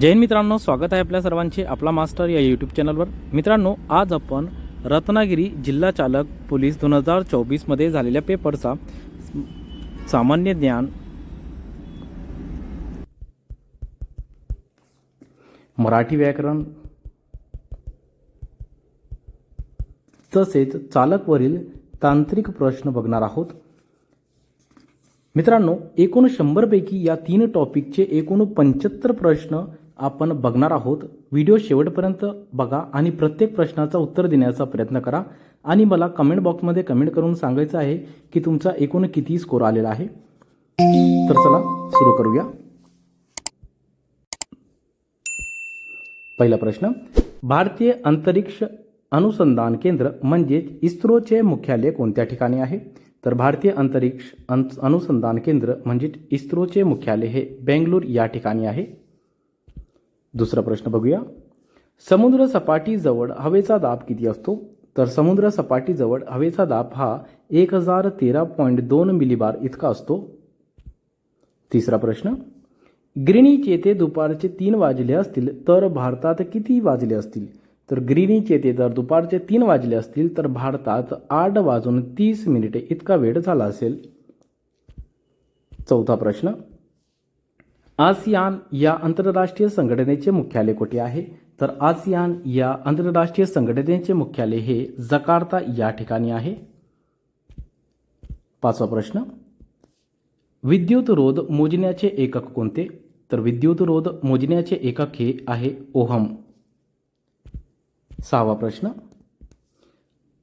जैन मित्रांनो स्वागत आहे आपल्या सर्वांचे आपला मास्टर या यूट्यूब चॅनलवर मित्रांनो आज आपण रत्नागिरी जिल्हा चालक पोलीस दोन हजार चोवीसमध्ये झालेल्या पेपरचा सामान्य ज्ञान मराठी व्याकरण तसेच चालकवरील तांत्रिक प्रश्न बघणार आहोत. मित्रांनो एकूण शंभरपैकी या तीन टॉपिकचे एकूण पंच्याहत्तर प्रश्न आपण बघणार आहोत. व्हिडिओ शेवटपर्यंत बघा आणि प्रत्येक प्रश्नाचं उत्तर देण्याचा प्रयत्न करा. आणि मला कमेंट बॉक्समध्ये कमेंट करून सांगायचं आहे की तुमचा एकूण किती स्कोर आलेला आहे. तर चला सुरू करूया. पहिला प्रश्न. भारतीय अंतरिक्ष अनुसंधान केंद्र म्हणजेच इस्रोचे मुख्यालय कोणत्या ठिकाणी आहे? तर भारतीय अंतरिक्ष अन- अनुसंधान केंद्र म्हणजेच इस्रोचे मुख्यालय हे बेंगलोर या ठिकाणी आहे. दुसरा प्रश्न बघूया. समुद्र सपाटीजवळ हवेचा दाब किती असतो? तर समुद्र सपाटीजवळ हवेचा दाब हा एक हजार तेरा पॉईंट दोन मिलीबार इतका असतो. तिसरा प्रश्न. ग्रीनिच येथे दुपारचे तीन वाजले असतील तर भारतात किती वाजले असतील? तर ग्रीनिच येथे जर दुपारचे तीन वाजले असतील तर भारतात आठ वाजून तीस मिनिटे इतका वेळ झाला असेल. चौथा प्रश्न. आसियान या आंतरराष्ट्रीय संघटनेचे मुख्यालय कुठे आहे? तर आसियान या आंतरराष्ट्रीय संघटनेचे मुख्यालय हे जकार्ता या ठिकाणी आहे. पाचवा प्रश्न. विद्युत रोध मोजण्याचे एकक कोणते? तर विद्युत रोध मोजण्याचे एकक हे आहे ओहम. सहावा प्रश्न.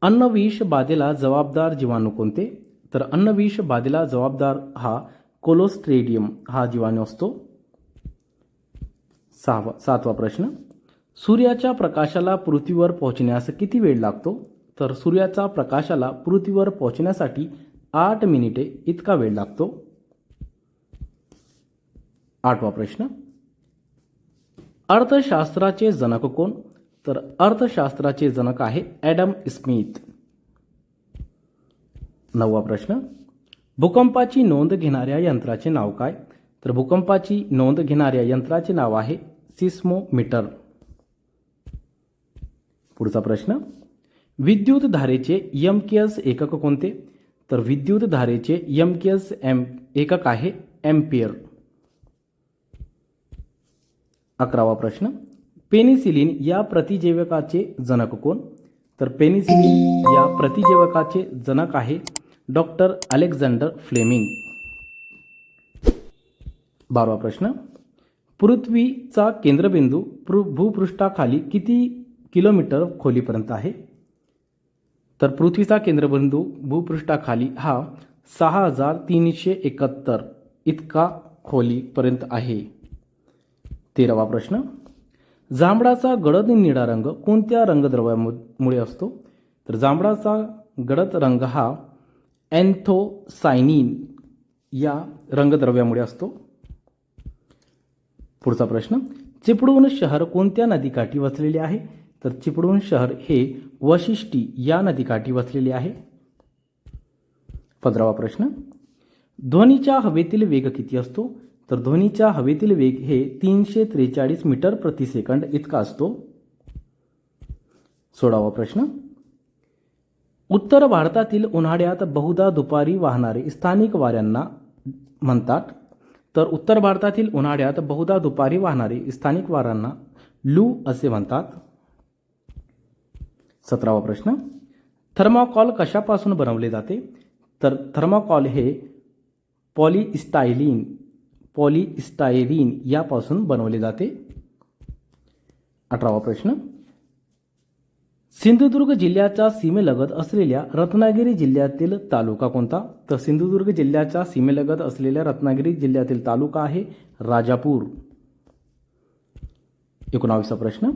अन्नविष बाधेला जबाबदार जीवाणू कोणते? तर अन्नविष बाधेला जबाबदार हा कोलोस्ट्रेडियम हा जीवाणू असतो. सहावा सातवा प्रश्न. सूर्याच्या प्रकाशाला पृथ्वीवर पोहोचण्यास किती वेळ लागतो? तर सूर्याच्या प्रकाशाला पृथ्वीवर पोहोचण्यासाठी आठ मिनिटे इतका वेळ लागतो. आठवा प्रश्न. अर्थशास्त्राचे जनक कोण? तर अर्थशास्त्राचे जनक आहे ॲडम स्मिथ. नववा प्रश्न. भूकंपाची नोंद घेणाऱ्या यंत्राचे नाव काय? तर भूकंपाची नोंद घेणाऱ्या यंत्राचे नाव आहे सिस्मोमीटर. पुढचा प्रश्न. विद्युत धारेचे यम के एस एकक कोणते? तर विद्युत धारेचे यम के एस एम एकक आहे एम्पियर अकरावा प्रश्न. पेनिसिलिन या प्रतिजैवकाचे जनक कोण? तर पेनिसिलिन या प्रतिजैवकाचे जनक आहे डॉक्टर अलेक्झांडर फ्लेमिंग. बारवा प्रश्न. पृथ्वीचा केंद्रबिंदू पृ भूपृष्ठाखाली किती किलोमीटर खोलीपर्यंत आहे? तर पृथ्वीचा केंद्रबिंदू भूपृष्ठाखाली हा सहा हजार तीनशे एकाहत्तर इतका खोलीपर्यंत आहे. तेरावा प्रश्न. जांभळाचा गडद निळा रंग कोणत्या रंगद्रव्यामुळे असतो? तर जांभळाचा गडद रंग हा अँथोसायनिन या रंगद्रव्यामुळे असतो. पुढचा प्रश्न चिपळूण शहर कोणत्या नदीकाठी वसलेले आहे? तर चिपळूण शहर हे वशिष्ठी या नदीकाठी वसलेले आहे. पंधरावा प्रश्न ध्वनीच्या हवेतील वेग किती असतो? तर ध्वनीच्या हवेतील वेग हे तीनशे त्रेचाळीस मीटर प्रति सेकंड इतका असतो. सोळावा प्रश्न उत्तर भारतातील उन्हाळ्यात बहुधा दुपारी वाहणारे स्थानिक वाऱ्यांना म्हणतात तर उत्तर भारतातील उन्हाळ्यात बहुधा दुपारी वाहणारे स्थानिक वाऱ्यांना लू असे म्हणतात. सतरावा प्रश्न. थर्माकॉल कशापासून बनवले जाते? तर थर्माकॉल हे पॉलिस्टायलिन पॉलिस्टायरीन यापासून बनवले जाते. अठरावा प्रश्न. सिंधुदुर्ग जिल्ह्याच्या सीमेलगत असलेल्या रत्नागिरी जिल्ह्यातील तालुका कोणता? तर सिंधुदुर्ग जिल्ह्याच्या सीमेलगत असलेल्या रत्नागिरी जिल्ह्यातील तालुका आहे राजापूर. एकोणावीसा प्रश्न.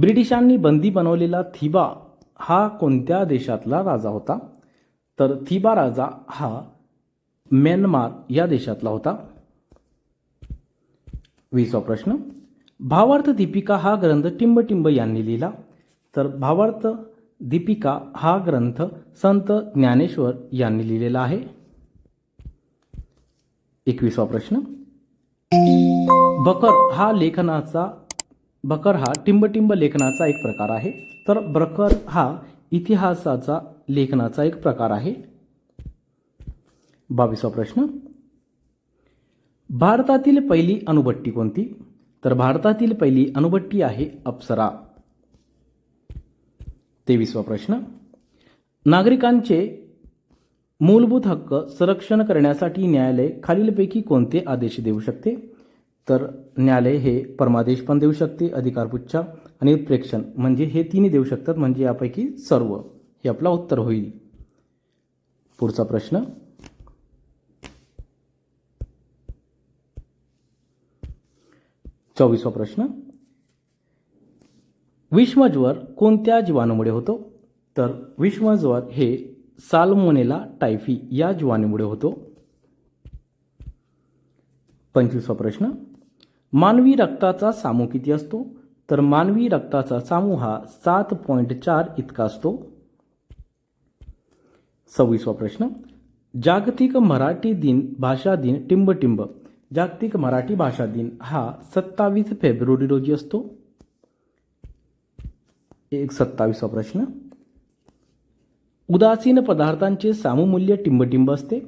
ब्रिटिशांनी बंदी बनवलेला थिबा हा कोणत्या देशातला राजा होता? तर थिबा राजा हा म्यानमार या देशातला होता. वीसवा प्रश्न. भावार्थ दीपिका हा ग्रंथ टिंबटिंब यांनी लिहिला. तर भावार्थ दीपिका हा ग्रंथ संत ज्ञानेश्वर यांनी लिहिलेला आहे. एकविसवा प्रश्न. बकर हा लेखनाचा बकर हा टिंबटिंब लेखनाचा एक प्रकार आहे. तर बकर हा इतिहासाचा लेखनाचा एक प्रकार आहे. बावीसवा प्रश्न. भारतातील पहिली अणुभट्टी कोणती? तर भारतातील पहिली अणुभट्टी आहे अप्सरा. तेवीसवा प्रश्न. नागरिकांचे मूलभूत हक्क संरक्षण करण्यासाठी न्यायालय खालीलपैकी कोणते आदेश देऊ शकते? तर न्यायालय हे परमादेश पण देऊ शकते अधिकारपुच्छा आणि उत्प्रेक्षण म्हणजे हे तिन्ही देऊ शकतात म्हणजे यापैकी सर्व. हे आपला उत्तर होईल. पुढचा प्रश्न. चोवीसवा प्रश्न. विषमज्वर कोणत्या जीवाणूमुळे होतो? तर विषमज्वर हे साल्मोनेला टायफी या जीवाणूमुळे होतो. पंचवीसवा प्रश्न. मानवी रक्ताचा सामू किती असतो? तर मानवी रक्ताचा सामू हा सात पॉईंट चार इतका असतो. सव्वीसवा प्रश्न. जागतिक मराठी दिन भाषा दिन टिंबटिंब जागतिक मराठी भाषा दिन हा सत्तावीस फेब्रुवारी रोजी असतो. एक सत्तावीसवा प्रश्न. उदासीन पदार्थांचे सामूमूल्य टिंबटिंब असते.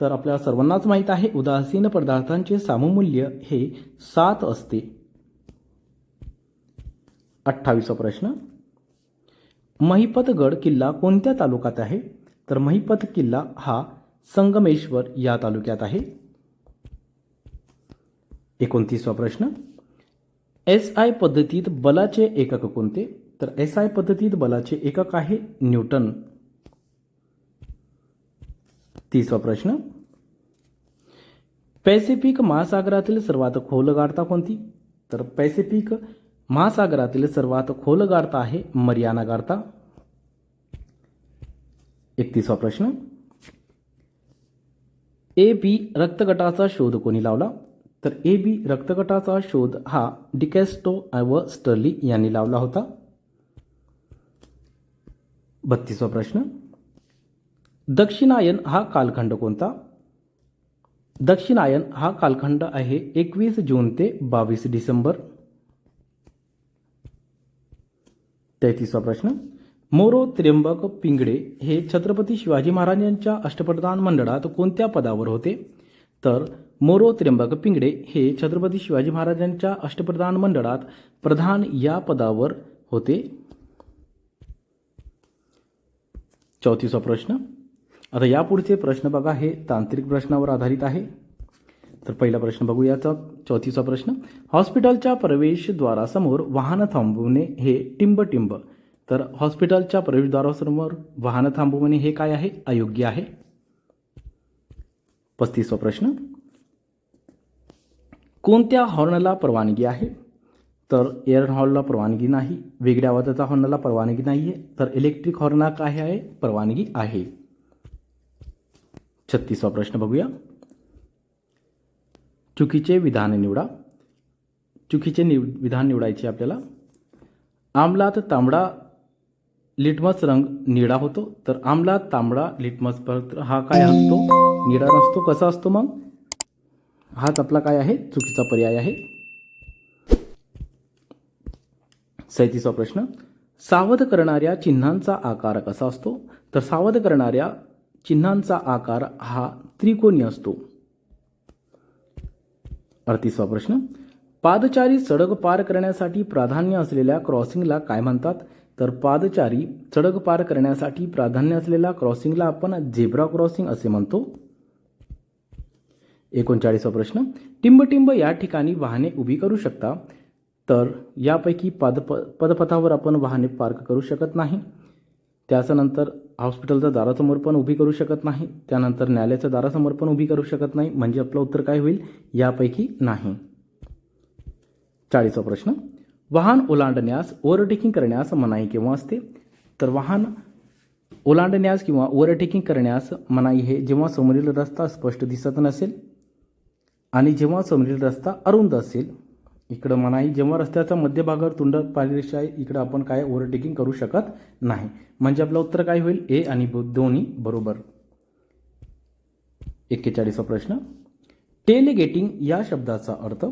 तर आपल्याला सर्वांनाच माहीत आहे उदासीन पदार्थांचे सामूमूल्य हे सात असते. अठ्ठावीसवा प्रश्न. महिपतगड किल्ला कोणत्या तालुक्यात आहे? तर महिपत किल्ला हा संगमेश्वर या तालुक्यात आहे. एकोणतीसवा प्रश्न. एस आय पद्धतीत बलाचे एकक कोणते? तर एस आय पद्धतीत बलाचे एकक आहे न्यूटन. तीसवा प्रश्न. पॅसिफिक महासागरातील सर्वात खोल गाडता कोणती? तर पॅसिफिक महासागरातील सर्वात खोल गाडता आहे मरियाना गाडता एकतीसवा प्रश्न. ए बी रक्तगटाचा शोध कोणी लावला? तर ए बी रक्तगटाचा शोध हा डिकॅस्टो व स्टर्ली यांनी लावला होता. बत्तीसवा प्रश्न. दक्षिणायन हा कालखंड कोणता? दक्षिणायन हा कालखंड आहे एकवीस जून ते बावीस डिसेंबर. तेहतीसवा प्रश्न. मोरो त्र्यंबक पिंगडे हे छत्रपती शिवाजी महाराजांच्या अष्टप्रधान मंडळात कोणत्या पदावर होते? तर मोरो त्र्यंबक पिंगडे हे छत्रपती शिवाजी महाराजांच्या अष्टप्रधान मंडळात प्रधान या पदावर होते. चौतीसा प्रश्न. आता यापुढचे प्रश्न बघा. हे तांत्रिक प्रश्नावर आधारित आहे. तर पहिला प्रश्न बघूयाचा याचा चौथीचा प्रश्न. हॉस्पिटलच्या प्रवेशद्वारासमोर वाहन थांबवणे हे टिंबटिंब. तर हॉस्पिटलच्या प्रवेशद्वारासमोर वाहन थांबवणे हे काय आहे? अयोग्य आहे. पस्तीसवा प्रश्न. कोणत्या हॉर्नला परवानगी आहे? तर एअर हॉर्नला परवानगी नाही. वेगळ्या आवाजाचा हॉर्नला परवानगी नाही आहे तर इलेक्ट्रिक हॉर्नला काय आहे? परवानगी आहे. छत्तीसवा प्रश्न बघूया. चुकीचे विधान निवडा. चुकीचे निव विधान निवडायचे आपल्याला. आमलात तांबडा लिटमस रंग निळा होतो. तर आमलात तांबडा लिटमस पत्र हा काय असतो? निळा नसतो. कसा असतो मग? हाच आपला काय आहे? चुकीचा पर्याय आहे. सैतीसवा प्रश्न. सावध करणाऱ्या चिन्हांचा आकार कसा असतो? तर सावध करणाऱ्या चिन्हांचा आकार हा त्रिकोणी असतो. अडतीसवा प्रश्न. पादचारी सडक पार करण्यासाठी प्राधान्य असलेल्या क्रॉसिंगला काय म्हणतात? तर पादचारी सडक पार करण्यासाठी प्राधान्य असलेल्या क्रॉसिंगला आपण झेब्रा क्रॉसिंग असे म्हणतो. एकोणचाळीसवा प्रश्न. टिंबटिंब या ठिकाणी वाहने उभी करू शकता तर यापैकी पद पदपथावर आपण वाहने पार्क करू शकत नाही. त्याच्यानंतर हॉस्पिटलच्या दारासमोर पण उभी करू शकत नाही. त्यानंतर न्यायालयाच्या दारासमोर पण उभी करू शकत नाही. म्हणजे आपलं उत्तर काय होईल? यापैकी नाही. चाळीसवा प्रश्न. वाहन ओलांडण्यास ओव्हरटेकिंग करण्यास मनाई केव्हा असते? तर वाहन ओलांडण्यास किंवा ओव्हरटेकिंग करण्यास मनाई हे जेव्हा समोरील रस्ता स्पष्ट दिसत नसेल आणि जेव्हा समोरील रस्ता अरुंद असेल इकडं मनाई जेव्हा रस्त्याचा मध्यभागावर तुंड पायरेषा आहे इकडं आपण काय ओव्हरटेकिंग करू शकत नाही. म्हणजे आपलं उत्तर काय होईल? ए आणि दोन्ही बरोबर. एक्केचाळीसवा प्रश्न. टेलगेटिंग या शब्दाचा अर्थ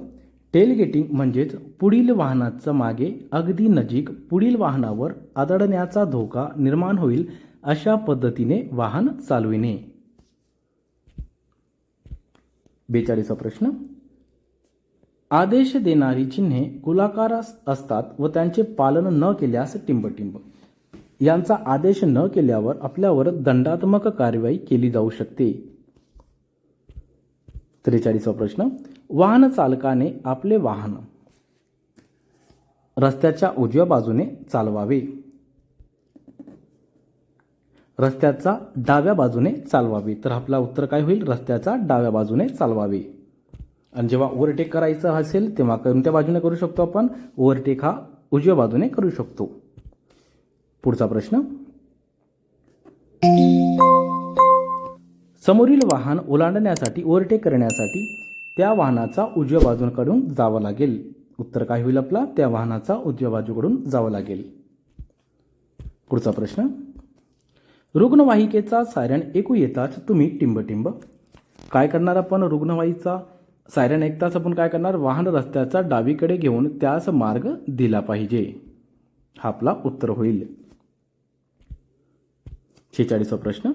टेलगेटिंग म्हणजेच पुढील वाहनाचं मागे अगदी नजीक पुढील वाहनावर आदळण्याचा धोका निर्माण होईल अशा पद्धतीने वाहन चालविणे. बेचाळीसा प्रश्न. आदेश देणारी चिन्हे गोलाकार असतात व त्यांचे पालन न केल्यास टिंबटिंब. यांचा आदेश न केल्यावर आपल्यावर दंडात्मक कारवाई केली जाऊ शकते. त्रेचाळीसवा प्रश्न. वाहन चालकाने आपले वाहन रस्त्याच्या उजव्या बाजूने चालवावे. रस्त्याचा डाव्या बाजूने चालवावे. तर आपला उत्तर काय होईल? रस्त्याचा डाव्या बाजूने चालवावे. आणि जेव्हा ओव्हरटेक करायचं असेल तेव्हा कोणत्या बाजूने करू शकतो आपण. ओव्हरटेक हा उजव्या बाजूने करू शकतो. पुढचा प्रश्न. समोरील वाहन ओलांडण्यासाठी ओव्हरटेक करण्यासाठी त्या वाहनाचा उजव्या बाजूकडून जावं लागेल. उत्तर काय होईल आपला? त्या वाहनाचा उजव्या बाजूकडून जावं लागेल. पुढचा प्रश्न. रुग्णवाहिकेचा सायरन ऐकू येताच तुम्ही टिंबटिंब? काय करणार आपण रुग्णवाहिका सायरन ऐकताच आपण काय करणार? वाहन रस्त्याचा डावीकडे घेऊन त्यास मार्ग दिला पाहिजे. हा आपला उत्तर होईल. शेचाळीसवा प्रश्न.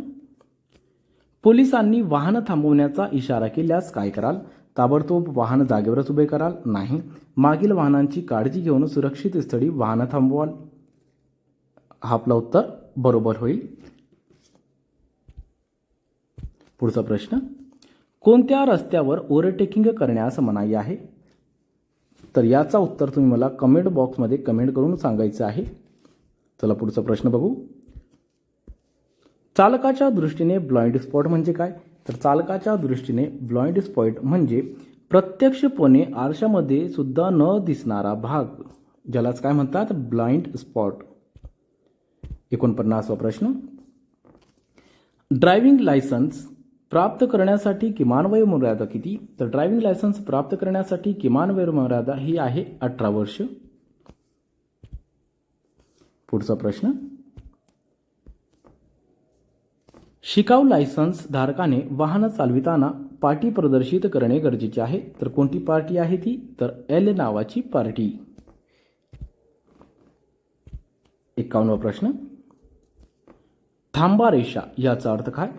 पोलिसांनी वाहन थांबवण्याचा इशारा केल्यास काय कराल? ताबडतोब वाहन जागेवरच उभे कराल? नाही. मागील वाहनांची काळजी घेऊन सुरक्षित स्थळी वाहन थांबवाल. हा आपला उत्तर बरोबर होईल. पुढचा प्रश्न. कोणत्या रस्त्यावर ओव्हरटेकिंग करण्यास मनाई आहे? तर याचा उत्तर तुम्ही मला कमेंट बॉक्समध्ये कमेंट करून सांगायचं आहे. चला पुढचा प्रश्न बघू. चालकाच्या दृष्टीने ब्लाइंड स्पॉट म्हणजे काय? तर चालकाच्या दृष्टीने ब्लाइंड स्पॉट म्हणजे प्रत्यक्षपणे आरशामध्ये सुद्धा न दिसणारा भाग ज्यालाच काय म्हणतात? ब्लाइंड स्पॉट एकोणपन्नासवा प्रश्न. ड्रायव्हिंग लायसन्स प्राप्त करण्यासाठी किमान वयोमर्यादा किती? तर ड्रायव्हिंग लायसन्स प्राप्त करण्यासाठी किमान वयोमर्यादा ही आहे अठरा वर्ष. पुढचा प्रश्न. शिकाऊ लायसन्स धारकाने वाहन चालविताना पार्टी प्रदर्शित करणे गरजेचे आहे. तर कोणती पार्टी आहे ती? तर एल नावाची पार्टी. एकावन्नवा प्रश्न. थांबा रेषा याचा अर्थ काय?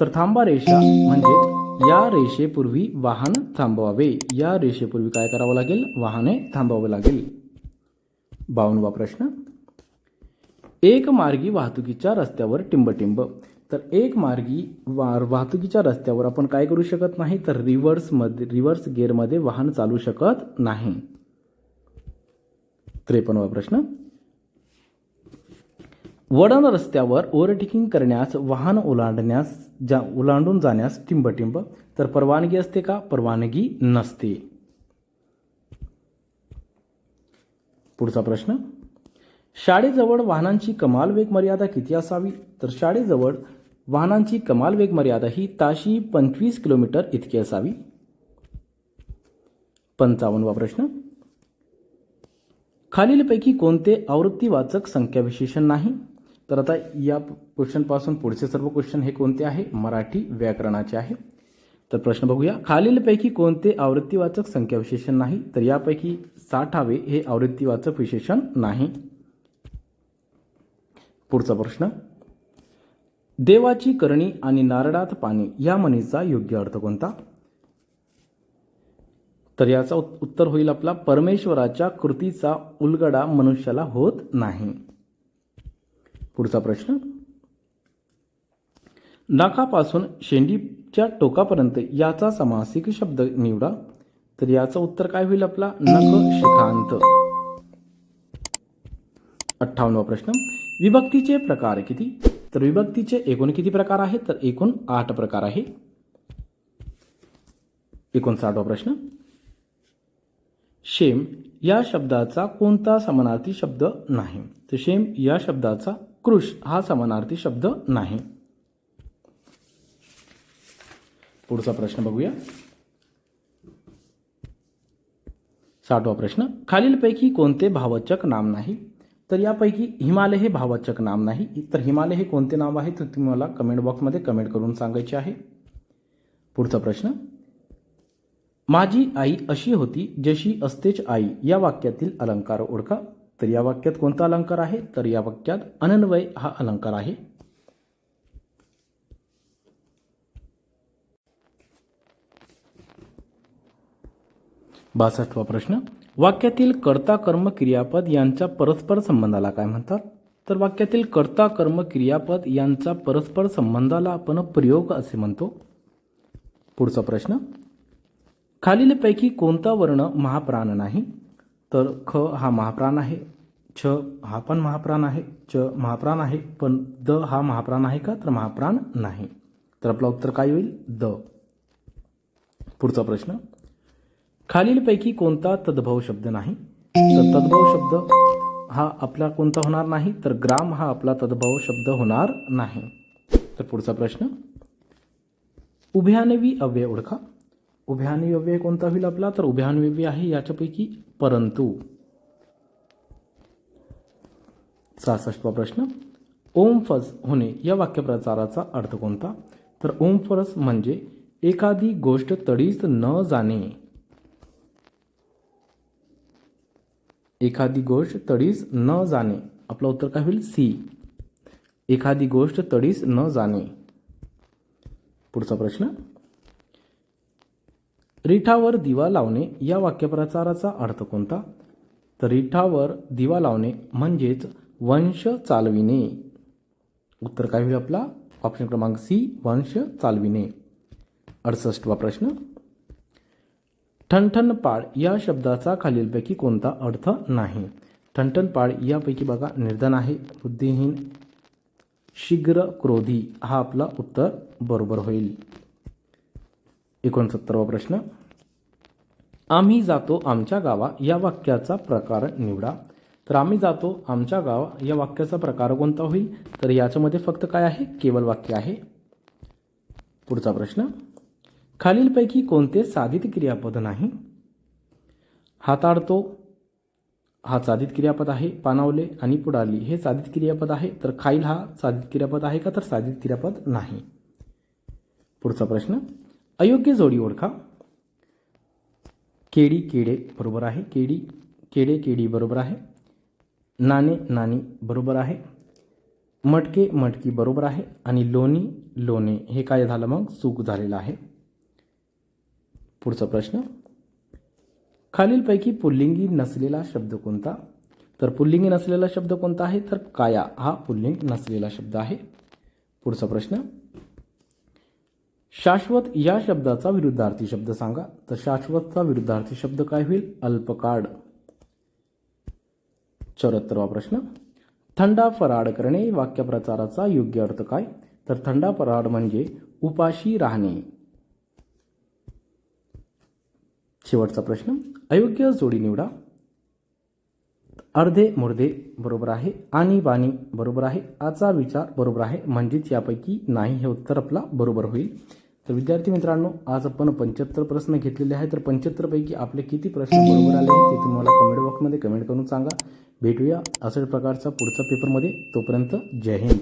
तर थांबा रेषा. म्हणजे या रेषेपूर्वी वाहन थांबवावे. या रेषेपूर्वी काय करावं लागेल? वाहने थांबवावे लागेल. बावनवा प्रश्न. एक मार्गी वाहतुकीच्या रस्त्यावर टिंबटिंब. तर एक मार्गी वा वाहतुकीच्या रस्त्यावर आपण काय करू शकत नाही? तर रिव्हर्समध्ये रिव्हर्स गेअरमध्ये वाहन चालू शकत नाही. त्रेपन्नवा प्रश्न. वडण रस्त्यावर ओव्हरटेकिंग करण्यास वाहन ओलांडण्यास जा ओलांडून जाण्यास टिंबटिंब. तर परवानगी असते का? परवानगी नसते. पुढचा प्रश्न. शाळेजवळ वाहनांची कमाल वेग मर्यादा किती असावी? तर शाळेजवळ वाहनांची कमाल वेग मर्यादा ही ताशी पंचवीस किलोमीटर इतकी असावी. पंचावन्नवा प्रश्न. खालीलपैकी कोणते आवृत्तीवाचक संख्या विशेषण नाही? तर आता या क्वेश्चनपासून पुढचे सर्व क्वेश्चन हे कोणते आहे? मराठी व्याकरणाचे आहे. तर प्रश्न बघूया. खालीलपैकी कोणते आवृत्तीवाचक संख्या विशेषण नाही? तर यापैकी साठावे हे आवृत्तीवाचक विशेषण नाही. पुढचा प्रश्न. देवाची करणी आणि नारळात पाणी या म्हणीचा योग्य अर्थ कोणता? तर याचा उत्तर होईल आपला परमेश्वराच्या कृतीचा उलगडा मनुष्याला होत नाही. पुढचा प्रश्न. नाकापासून शेंडीच्या टोकापर्यंत याचा समासिक शब्द निवडा. तर याचं उत्तर काय होईल आपला? नख शिखांत. अठ्ठावन्नवा प्रश्न. विभक्तीचे प्रकार किती? तर विभक्तीचे एकूण किती प्रकार आहेत? तर एकूण आठ प्रकार आहे. एकोणसाठवा प्रश्न. शेम या शब्दाचा कोणता समानार्थी शब्द नाही? तर शेम या शब्दाचा कृष हा समानार्थी शब्द नाही. पुढचा प्रश्न बघूया. साठवा प्रश्न खालीलपैकी कोणते भावचक नाम नाही? तर यापैकी हिमालय हे भावचक नाम नाही. तर हिमालय हे कोणते नाव आहे? तर तुम्ही मला कमेंट बॉक्समध्ये कमेंट करून सांगायचे आहे. पुढचा प्रश्न माझी आई अशी होती जशी असतेच आई या वाक्यातील अलंकार ओळखा. तर या वाक्यात कोणता अलंकार आहे? तर या वाक्यात अनन्वय हा अलंकार आहे. बासष्टवा प्रश्न. वाक्यातील कर्ता कर्म क्रियापद यांच्या परस्पर संबंधाला काय म्हणतात? तर वाक्यातील कर्ता कर्म क्रियापद यांचा परस्पर संबंधाला आपण प्रयोग असे म्हणतो. पुढचा प्रश्न. खालीलपैकी कोणता वर्ण महाप्राण नाही? तर ख हा महाप्राण आहे छ हा पण महाप्राण आहे च महाप्राण आहे पण द हा महाप्राण आहे का? तर महाप्राण नाही. तर आपलं उत्तर काय होईल? द. पुढचा प्रश्न. खालीलपैकी कोणता तद्भव शब्द नाही? तर तद्भव शब्द हा आपला कोणता होणार नाही तर ग्राम हा आपला तद्भव शब्द होणार नाही. तर पुढचा प्रश्न. उभ्यानवी अव्यय ओळखा. उभ्यानवी अव्यय कोणता होईल आपला? तर उभ्यानवी आहे याच्यापैकी परंतु सहासष्टवा प्रश्न ओम फज होणे या वाक्यप्रचाराचा अर्थ कोणता? तर ओम फरस म्हणजे एखादी गोष्ट तडीच न जाणे. एखादी गोष्ट तडीस न जाणे. आपलं उत्तर काय होईल? सी. एखादी गोष्ट तडीस न जाणे. पुढचा प्रश्न रिठावर दिवा लावणे या वाक्यप्रचाराचा अर्थ कोणता? तर रिठावर दिवा लावणे म्हणजेच वंश चालविणे. उत्तर काय होईल आपला? ऑप्शन क्रमांक सी वंश चालविणे. अडसष्टवा प्रश्न. ठणठणपाळ या शब्दाचा खालीलपैकी कोणता अर्थ नाही? ठणठणपाळ यापैकी बघा निर्धन आहे बुद्धिहीन शीघ्र क्रोधी हा आपला उत्तर बरोबर होईल. एकोणसत्तरवा प्रश्न. आम्ही जातो आमच्या गावा या वाक्याचा प्रकार निवडा. तर आम्ही जातो आमच्या गावा या वाक्याचा प्रकार कोणता होईल? तर याच्यामध्ये फक्त काय आहे? केवळ वाक्य आहे. पुढचा प्रश्न. खालीलपैकी कोणते साधित क्रियापद नाही? हाताळतो हा साधित क्रियापद आहे. पानावले आणि पुढाली हे साधित क्रियापद आहे. तर खाईल हा साधित क्रियापद आहे का? तर साधित क्रियापद नाही. पुढचा प्रश्न. अयोग्य जोडी ओळखा. केडी केडे बरोबर आहे. केडी केडे केडी बरोबर आहे. नाणे नाणी बरोबर आहे. मटके मटकी बरोबर आहे. आणि लोणी लोणे हे काय झालं मग? चूक झालेलं आहे. पुढचा प्रश्न. खालीलपैकी पुल्लिंगी नसलेला शब्द कोणता? तर पुल्लिंगी नसलेला शब्द कोणता आहे? तर काया हा पुल्लिंग नसलेला शब्द आहे. पुढचा प्रश्न. शाश्वत या शब्दाचा विरुद्धार्थी शब्द सांगा. तर शाश्वतचा विरुद्धार्थी शब्द काय होईल? अल्पकाळ चौऱ्याहत्तरवा प्रश्न. थंडा फराड करणे वाक्यप्रचाराचा योग्य अर्थ काय? तर थंडा फराड म्हणजे उपाशी राहणे. शेवटचा प्रश्न. अयोग्य जोडी निवडा. अर्धे मुर्धे बरोबर आहे. आणि बाणी बरोबर आहे. आचा विचार बरोबर आहे. म्हणजेच यापैकी नाही हे उत्तर आपला बरोबर होईल. तर विद्यार्थी मित्रांनो आज आपण पंच्याहत्तर प्रश्न घेतलेले आहेत. तर पंच्याहत्तरपैकी आपले किती प्रश्न बरोबर आले आहेत ते तुम्हाला कमेंट बॉक्समध्ये कमेंट करून सांगा. भेटूया अशाच प्रकारचा पुढचा पेपरमध्ये तोपर्यंत जय हिंद.